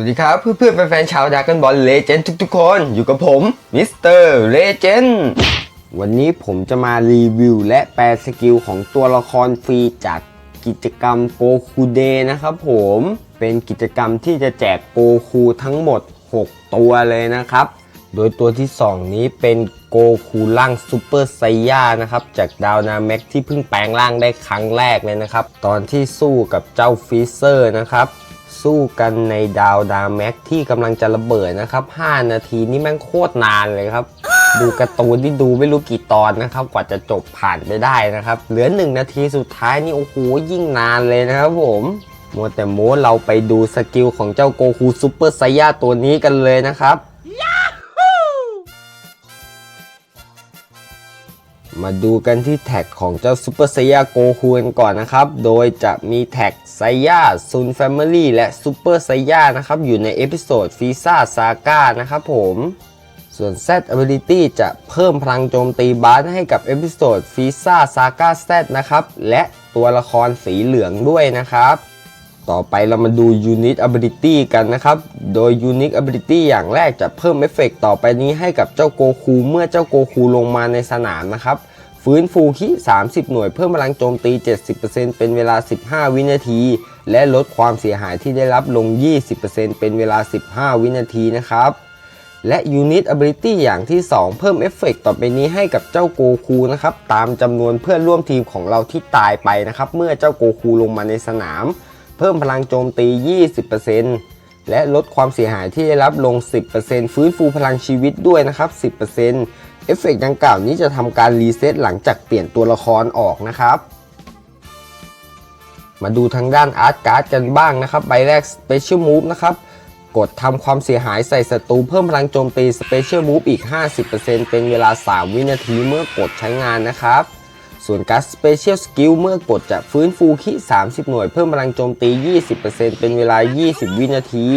วัสดีครับ เพื่อนๆแฟนๆชาวดากันบอลเลเจนด์ทุกๆ คนอยู่กับผมมิสเตอร์เลเจนด์วันนี้ผมจะมารีวิวและแปลสกิลของตัวละครฟรีจากกิจกรรมโกคูเดนะครับผมเป็นกิจกรรมที่จะแจกโกคูทั้งหมด 6 ตัวเลยนะครับ โดยตัวที่ 2 นี้เป็นโกคูร่างซูเปอร์ไซย่านะครับ จากดาวนาแม็กที่เพิ่งแปลงร่างได้ครั้งแรกเลยนะครับ ตอนที่สู้กับเจ้าฟิเซอร์นะครับ สู้กันในดาวดาแม็กที่กำลังจะระเบิดนะครับ 5 นาทีนี่แม่งโคตรนานเลยครับ ดูการ์ตูนที่ดูไม่รู้กี่ตอนนะครับ กว่าจะจบผ่านไปได้นะครับ เหลือ 1 นาทีสุดท้ายนี่โอ้โหยิ่งนานเลยนะครับผมมัวแต่โม้เราไปดูสกิลของเจ้าโกคูซูเปอร์ไซย่าตัวนี้กันเลยนะครับ มาดูกันที่แท็กของเจ้าซูเปอร์ไซยาโกคูนก่อนนะครับ โดยจะมีแท็กไซยาซุนแฟมิลี่และซูเปอร์ไซยานะครับ อยู่ในเอพิโซดฟีซ่าซาก้านะครับผม ส่วน Z Ability จะเพิ่มพลังโจมตีบาสให้กับเอพิโซดฟีซ่าซาก้า Z นะครับ และตัวละครสีเหลืองด้วยนะครับต่อไปเรามาดู Unit Ability กันนะครับ โดย Unit Ability อย่างแรกจะเพิ่มเอฟเฟกต่อไปนี้ให้กับเจ้าโกคูเมื่อเจ้าโกคูลงมาในสนามนะครับ ฟื้นฟูคิ 30 หน่วยเพิ่มพลังโจมตี 70%เป็นเวลา 15 วินาที และลดความเสียหายที่ได้รับลง 20%เป็นเวลา 15 วินาทีนะครับ และ Unit Ability อย่างที่ 2 เพิ่มเอฟเฟกต์ต่อไปนี้ให้กับเจ้าโกคูนะครับ ตามจำนวนเพื่อนร่วมทีมของเราที่ตายไปนะครับ เมื่อเจ้าโกคูลงมาในสนาม เพิ่มพลังโจมตี 20%และลดความเสียหายที่ได้รับลง 10%ฟื้นฟูพลังชีวิตด้วยนะครับ 10% เอฟเฟกต์ดังกล่าวนี้จะทำการรีเซ็ตหลังจากเปลี่ยนตัวละครออกนะครับ มาดูทางด้านอาร์ตการ์ดกันบ้างนะครับใบแรก Special Move นะครับ กดทำความเสียหายใส่ศัตรูเพิ่มพลังโจมตี Special Move อีก 50%เป็นเวลา 3 วินาทีเมื่อกดใช้งานนะครับ ส่วนการ Special Skill เมื่อกดจะฟื้นฟูคิ30 หน่วยเพิ่มพลังโจมตี 20%เป็นเวลา 20 วินาที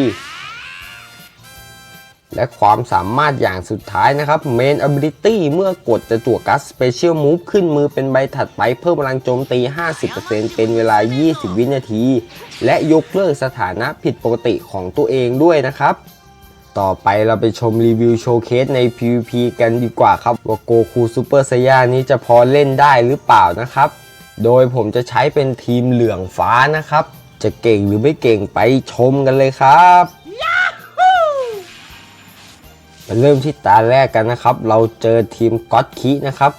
และความสามารถอย่างสุดท้ายนะครับ Main Ability เมื่อกดจะจั่วการ Special Move ขึ้นมือเป็นใบถัดไปเพิ่มพลังโจมตี 50%เป็นเวลา 20 วินาที และยกเลิกสถานะผิดปกติของตัวเองด้วยนะครับต่อไปเราไปชมรีวิวโชว์เคสใน PVP กันดีกว่าครับว่าโกคูซูเปอร์ไซย่านี้จะพอเล่นได้หรือเปล่านะครับ โดยผมจะใช้เป็นทีมเหลืองฟ้านะครับ จะเก่งหรือไม่เก่งไปชมกันเลยครับ เริ่มที่ตาแรกกันนะครับ เราเจอทีมก็อตคินะครับ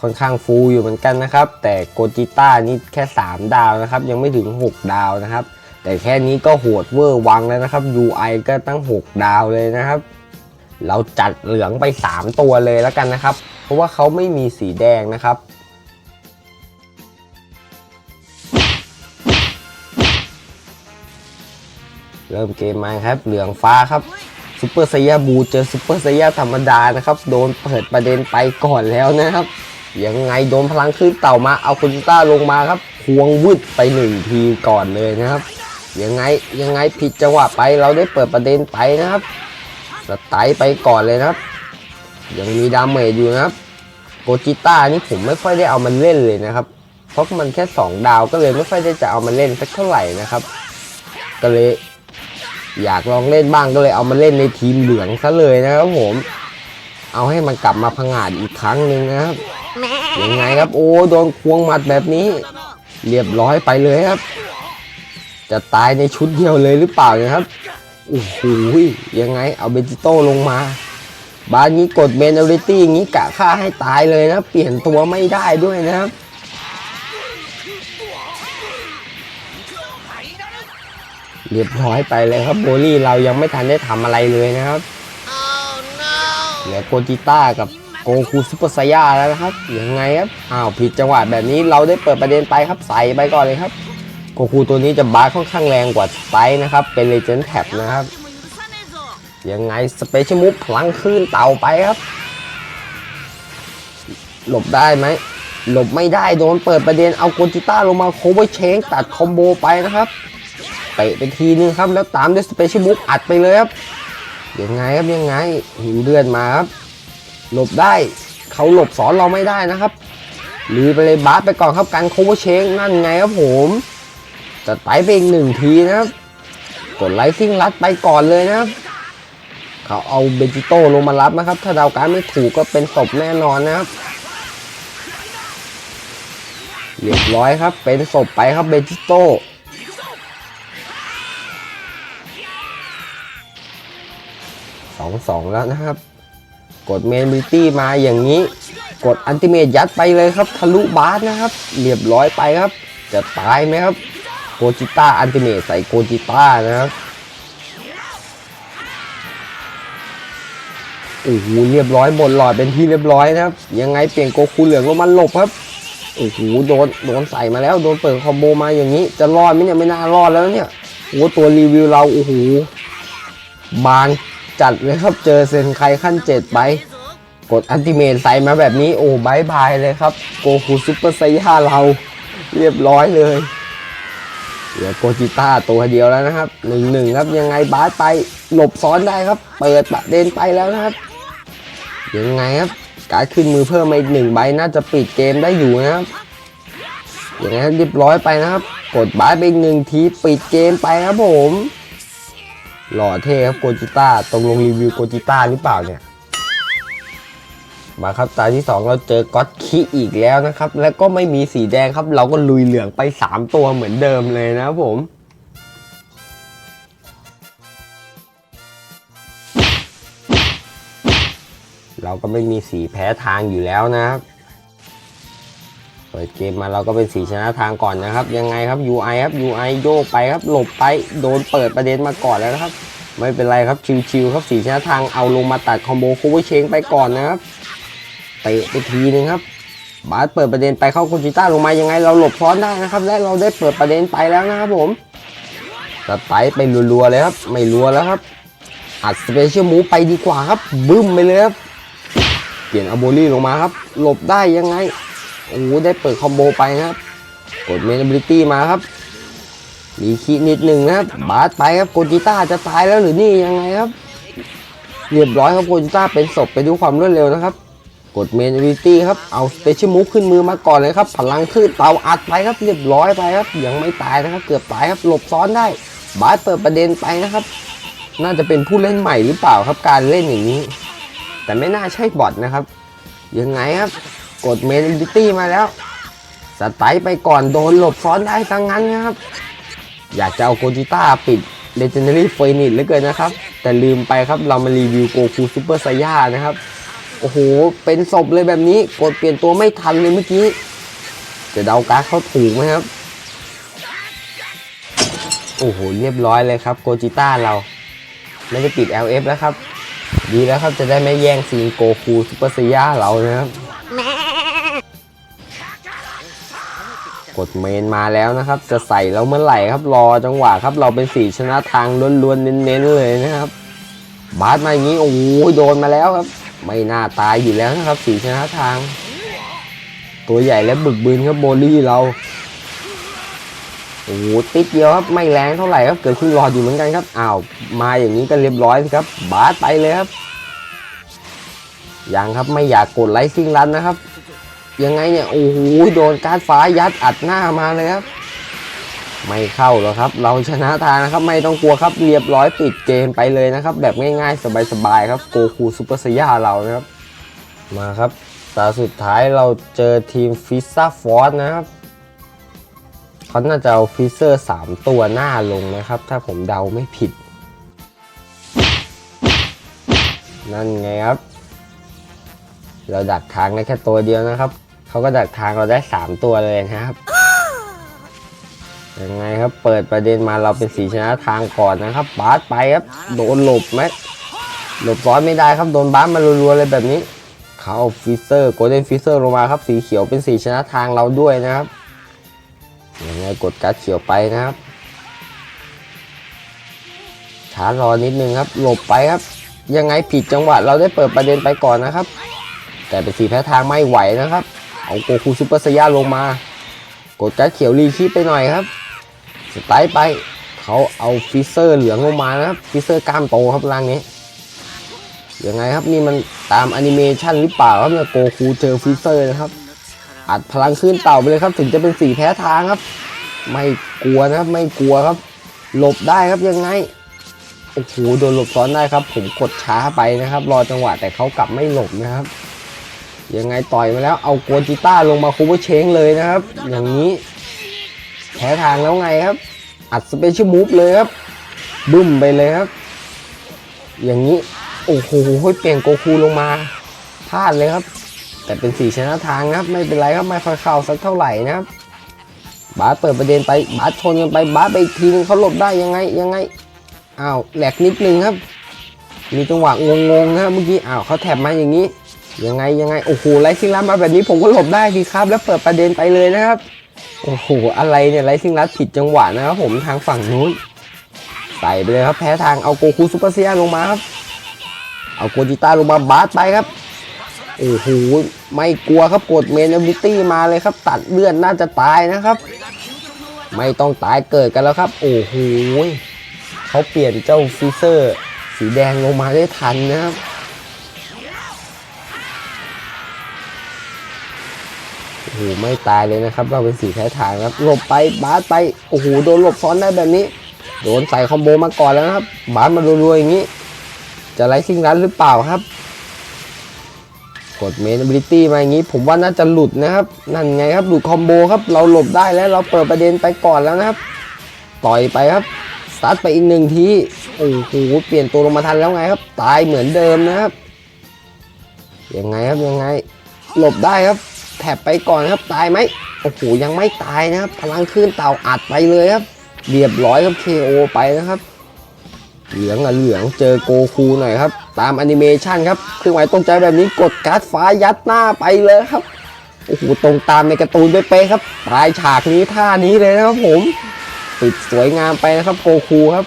ค่อนข้างฟูอยู่เหมือนกันนะครับ แต่โกจิต้านี่แค่ 3 ดาวนะครับ ยังไม่ถึง 6 ดาวนะครับ แต่แค่นี้ก็โหดเวอร์วังแล้วนะครับ UI ก็ตั้ง 6 ดาวเลยนะครับ เราจัดเหลืองไป 3 ตัวเลยแล้วกันนะครับ เพราะว่าเขาไม่มีสีแดงนะครับเริ่มเกมมาครับ เหลืองฟ้าครับ ซูเปอร์ไซยาบูเจอซูเปอร์ไซยาธรรมดานะครับ โดนเปิดประเด็นไปก่อนแล้วนะครับ ยังไงโดนพลังขึ้นเต่ามาเอาคุณต้าลงมาครับควงวืดไปหนึ่งทีก่อนเลยนะครับ ยังไงยังไงผิดจังหวะไปเราได้เปิดประเด็นไปนะครับสไตล์ไปก่อนเลยนะครับ ยังมีดาเมจอยู่นะครับโกจิต้านี่ผมไม่ค่อยได้เอามันเล่นเลยนะครับ เพราะมันแค่ 2 ดาวก็เลยไม่ค่อยได้จะเอามาเล่นสักเท่าไหร่นะครับ ก็เลย อยากลองเล่นบ้างก็เลยเอามาเล่นในทีมเหลืองซะเลยนะครับผม เอาให้มันกลับมาพังอาจอีกครั้งหนึ่งนะครับยังไงครับ โอ้โดนควงหมัดแบบนี้ เรียบร้อยไปเลยครับ จะตายในชุดเดียวเลยหรือเปล่านะครับโอ้โหยังไงเอาเบจิโต้ลงมาบานนี้กดเบนอริตี้อย่างนี้กะฆ่าให้ตายเลยนะ เปลี่ยนตัวไม่ได้ด้วยนะครับ เรียบร้อยไปเลยครับโบลี่เรายังไม่ทันได้ทำอะไรเลยนะครับเหลือโกจิต้ากับโกคูซุปเปอร์ไซย่าแล้วนะครับยังไงครับอ้าวผิดจังหวะแบบนี้เราได้เปิดประเด็นไปครับใส่ไปก่อนเลยครับโกคูตัวนี้จะบาร์ค่อนข้างแรงกว่าสไปร์นะครับ เป็นเลเจนด์แท็บนะครับยังไงสเปเชียลมูฟพลังคลื่นเต่าไปครับ หลบได้ไหมหลบไม่ได้โดนเปิดประเด็นเอาโกจิต้าลงมาโคเวอร์เชงตัดคอมโบไปนะครับเตะไปทีนึงครับ แล้วตามด้วยสเปเชียลบุ๊กอัดไปเลยครับยังไงครับยังไงหิวเลือดมาครับ หลบได้เขาหลบสอนเราไม่ได้นะครับลุยไปเลยบาสไปก่อนครับการโคเวอร์เชงนั่นไงครับผมจะไต่ไปอีกหนึ่งทีนะครับ กดไลซิ่งรัดไปก่อนเลยนะครับเขาเอาเบจิโต้ลงมารับนะครับ ถ้าดาวการไม่ถูกก็เป็นศพแน่นอนนะครับเรียบร้อยครับเป็นศพไปครับเบจิโต้ สองแล้วนะครับ กดเมนบิตี้มาอย่างนี้ กดอันติเมตยัดไปเลยครับ ทะลุบาสนะครับ เรียบร้อยไปครับ จะตายไหมครับ โกจิต้าอันติเมตใส่โกจิต้านะครับโอ้โหเรียบร้อยหมดหลอดเป็นที่เรียบร้อยนะครับ ยังไงเปลี่ยนโกคูเหลืองลงมาหลบครับโอ้โหโดนโดนใส่มาแล้วโดนเปิดคอมโบมาอย่างนี้ จะรอดไหมเนี่ยไม่น่ารอดแล้วเนี่ยโอ้ตัวรีวิวเราโอ้โหบาง จัดเลยครับเจอเซนไคขั้นเจ็ดไป กดอันติเมตใส่มาแบบนี้โอ้บายบายเลยครับ โกคูซุปเปอร์ไซย่าเรา เรียบร้อยเลยเหลือโกจิต้าตัวเดียวแล้วนะครับหนึ่งหนึ่งครับยังไงบาสไปหลบซ้อนได้ครับ เปิดประเด็นไปแล้วนะครับ ยังไงครับการขึ้นมือเพิ่มมาอีกหนึ่งใบน่าจะปิดเกมได้อยู่นะครับอย่างนั้นเรียบร้อยไปนะครับ กดบาสไปหนึ่งทีปิดเกมไปครับผม หล่อเท่ครับโกจิต้าตรงลงรีวิวโกจิต้าหรือเปล่าเนี่ย มาครับตาที่ 2 เราเจอก็อตคิอีกแล้วนะครับ แล้วก็ไม่มีสีแดงครับ เราก็ลุยเหลืองไป 3 ตัวเหมือนเดิมเลยนะครับผมเราก็ไม่มีสีแพ้ทางอยู่แล้วนะครับ เปิดเกมมาเราก็เป็นสีชนะทางก่อนนะครับ ยังไงครับ UI ครับ UI โยกไปครับหลบไปโดนเปิดประเด็นมาก่อนแล้วนะครับ ไม่เป็นไรครับชิวๆครับสีชนะทางเอาลงมาตัดคอมโบคูเวอร์เชงไปก่อนนะครับเตะไปทีนึงครับบาสเปิดประเด็นไปเข้าคุจิต้าลงมายังไงเราหลบซ้อนได้นะครับ และเราได้เปิดประเด็นไปแล้วนะครับผมสไตล์ไปรัวๆเลยครับ ไม่รัวแล้วครับ อัดสเปเชียลมูไปดีกว่าครับบึ้มไปเลยครับ เปลี่ยนอโบลี่ลงมาครับ หลบได้ยังไง โอ้โหได้เปิดคอมโบไปนะครับ กดเมน a บิลิตี้มาครับมีคีนิดหนึ่งนะครับ บาสไปครับโกจิต้าจะตายแล้วหรือนี่ยังไงครับ เรียบร้อยครับโกจิต้าเป็นศพไปด้วยความรวดเร็วนะครับ กดเมน a บิลิตี้ครับ เอาสเปเชียลมูฟขึ้นมือมาก่อนเลยครับ พลังคลื่นเตาอัดไปครับ เรียบร้อยไปครับ ยังไม่ตายนะครับ เกือบตายครับ หลบซ้อนได้ บาสเปิดประเด็นไปนะครับ น่าจะเป็นผู้เล่นใหม่หรือเปล่าครับ การเล่นอย่างนี้ แต่ไม่น่าใช่บอทนะครับ ยังไงครับ กดเมนบิลิตี้มาแล้ว สไตล์ไปก่อนโดนหลบซ้อนได้ทั้งนั้นนะครับ อยากจะเอาโกจิต้าปิด Legendary f o e n i x เหลือเกินนะครับ แต่ลืมไปครับเรามารีวิวโกคูซูเปอร์ไซย่านะครับ โอ้โห เป็นศพเลยแบบนี้กดเปลี่ยนตัวไม่ทันเลยเมื่อกี้ จะเดาการ์ดเขาถูกไหมครับ โอ้โห เรียบร้อยเลยครับโกจิต้าเรา ไม่ได้ปิด LF แล้วครับ ดีแล้วครับจะได้ไม่แย่งซีนโกคูซูเปอร์ไซย่าเรานะครับ กดเมนมาแล้วนะครับ จะใส่แล้วเมื่อไหร่ครับรอจังหวะครับ เราเป็นสีชนะทางล้วนๆเน้นๆเลยนะครับ บาสมาอย่างนี้โอ้โหโดนมาแล้วครับ ไม่น่าตายอยู่แล้วนะครับ สีชนะทาง ตัวใหญ่และบึกบึนครับโบลี่เราโอ้โหติดเดียวครับไม่แรงเท่าไหร่ครับเกิดขึ้นรออยู่เหมือนกันครับอ้าวมาอย่างนี้ก็เรียบร้อยสิครับ บาสไปเลยครับยังครับไม่อยากกดไลท์ซิงรันนะครับ ยังไงเนี่ย โอ้โหโดนการดฟ้ายัดอัดหน้ามาเลยครับ ไม่เข้าหรอกครับ เราชนะทางนะครับ ไม่ต้องกลัวครับเรียบร้อยปิดเกมไปเลยนะครับ แบบง่ายๆ สบายๆครับโกคูซูเปอร์ไซย่าเรานะครับ มาครับตาสุดท้ายเราเจอทีมฟิซ่าฟอร์นะครับเขาน่าจะเอาฟิเซอร์ 3 ตัวหน้าลงนะครับ ถ้าผมเดาไม่ผิด นั่นไงครับ เราดักทางได้แค่ตัวเดียวนะครับเขาก็ดักทางเราได้ 3 ตัวเลยนะครับยังไงครับเปิดประเด็นมาเราเป็นสีชนะทางก่อนนะครับบาสไปครับโดนหลบไหมหลบร้อยไม่ได้ครับโดนบาสมารัวๆเลยแบบนี้เขาเอาฟิเซอร์โกลเด้นฟิเซอร์ลงมาครับสีเขียวเป็นสีชนะทางเราด้วยนะครับยังไงกดการ์ดเขียวไปนะครับช้ารอนิดนึงครับ หลบไปครับ ยังไงผิดจังหวะเราได้เปิดประเด็นไปก่อนนะครับ แต่เป็นสีแพ้ทางไม่ไหวนะครับ เอาโกคูซูเปอร์ไซย่าลงมา กดการ์ดเขียวรีคีปไปหน่อยครับ สไตล์ไป เขาเอาฟิเซอร์เหลืองลงมานะครับ ฟิเซอร์กล้ามโตครับร่างนี้ ยังไงครับนี่มันตามแอนิเมชันหรือเปล่าครับเนี่ยโกคูเจอฟิเซอร์นะครับอัดพลังขึ้นเต่าไปเลยครับ ถึงจะเป็นสีแพ้ทางครับ ไม่กลัวนะครับไม่กลัวครับ หลบได้ครับยังไงโอ้โหโดนหลบซ้อนได้ครับ ผมกดช้าไปนะครับ รอจังหวะแต่เขากลับไม่หลบนะครับ ยังไงต่อยมาแล้วเอาโกจิต้าลงมาคูเวอร์เชงเลยนะครับ อย่างนี้แพ้ทางแล้วไงครับ อัดสเปเชียลมูฟเลยครับบึ้มไปเลยครับ อย่างนี้ โอ้โหเปลี่ยนโกคูลงมาพลาดเลยครับ แต่เป็นสีชนะทางนะครับ ไม่เป็นไรครับไม่ค่อยเข้าสักเท่าไหร่นะครับ บาสเปิดประเด็นไปบาสชนกันไปบาสไปอีกทีนึงเขาหลบได้ยังไงยังไงอ้าวแหลกนิดนึงครับ มีจังหวะงงๆนะครับเมื่อกี้อ้าวเขาแถบมาอย่างนี้ ยังไงยังไงโอ้โหไลซิงลัดมาแบบนี้ผมก็หลบได้สิครับ แล้วเปิดประเด็นไปเลยนะครับโอ้โหอะไรเนี่ยไลซิงลัดผิดจังหวะนะครับผมทางฝั่งนู้นใส่ไปเลยครับแพ้ทางเอาโกคูซูเปอร์เซียลงมาครับเอาโกจิต้าลงมาบาสไปครับโอ้โหไม่กลัวครับกดเมนบิตี้มาเลยครับ ตัดเลือดน่าจะตายนะครับ ไม่ต้องตายเกิดกันแล้วครับ โอ้โหเขาเปลี่ยนเจ้าฟิเซอร์ สีแดงลงมาได้ทันนะครับ โอ้โหไม่ตายเลยนะครับ เราเป็นสีแท้ทางครับหลบไปบาสไปโอ้โหโดนหลบซ้อนได้แบบนี้ โดนใส่คอมโบมาก่อนแล้วนะครับ บาสมารัวๆอย่างนี้ จะไล่ซิงรันหรือเปล่าครับ กดเมนบิลิตี้มาอย่างนี้ ผมว่าน่าจะหลุดนะครับ นั่นไงครับหลุดคอมโบครับ เราหลบได้แล้วเราเปิดประเด็นไปก่อนแล้วนะครับ ต่อยไปครับสตาร์ทไปอีกหนึ่งทีโอ้โหเปลี่ยนตัวลงมาทันแล้วไงครับ ตายเหมือนเดิมนะครับยังไงครับยังไง หลบได้ครับ แถบไปก่อนครับตายไหมโอ้โหยังไม่ตายนะครับ พลังคลื่นเต่าอัดไปเลยครับ เรียบร้อยครับ KO ไปนะครับ เหลืองอะเหลืองเจอโกคูหน่อยครับ ตามแอนิเมชันครับเครื่องหมายตรงใจแบบนี้กดการ์ดฟ้ายัดหน้าไปเลยครับโอ้โหตรงตามในการ์ตูนเป๊ะๆครับปลายฉากนี้ท่านี้เลยนะครับผมปิดสวยงามไปนะครับโกคูครับ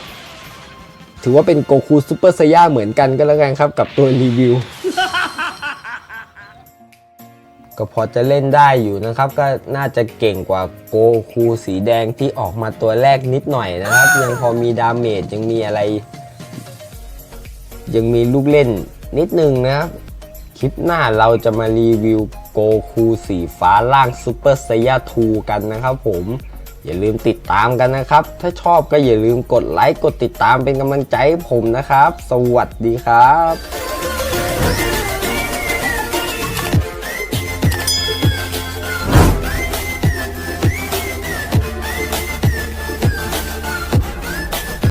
ถือว่าเป็นโกคูซูเปอร์ไซย่าเหมือนกันก็แล้วกันครับ กับตัวรีวิว ก็พอจะเล่นได้อยู่นะครับ ก็น่าจะเก่งกว่าโกคูสีแดงที่ออกมาตัวแรกนิดหน่อยนะครับ ยังพอมีดาเมจยังมีอะไร ยังมีลูกเล่นนิดนึงนะครับ คลิปหน้าเราจะมารีวิวโกคูสีฟ้าล่างซูเปอร์ไซยา2กันนะครับผมอย่าลืมติดตามกันนะครับ ถ้าชอบก็อย่าลืมกดไลค์กดติดตามเป็นกำลังใจให้ผมนะครับ สวัสดีครับ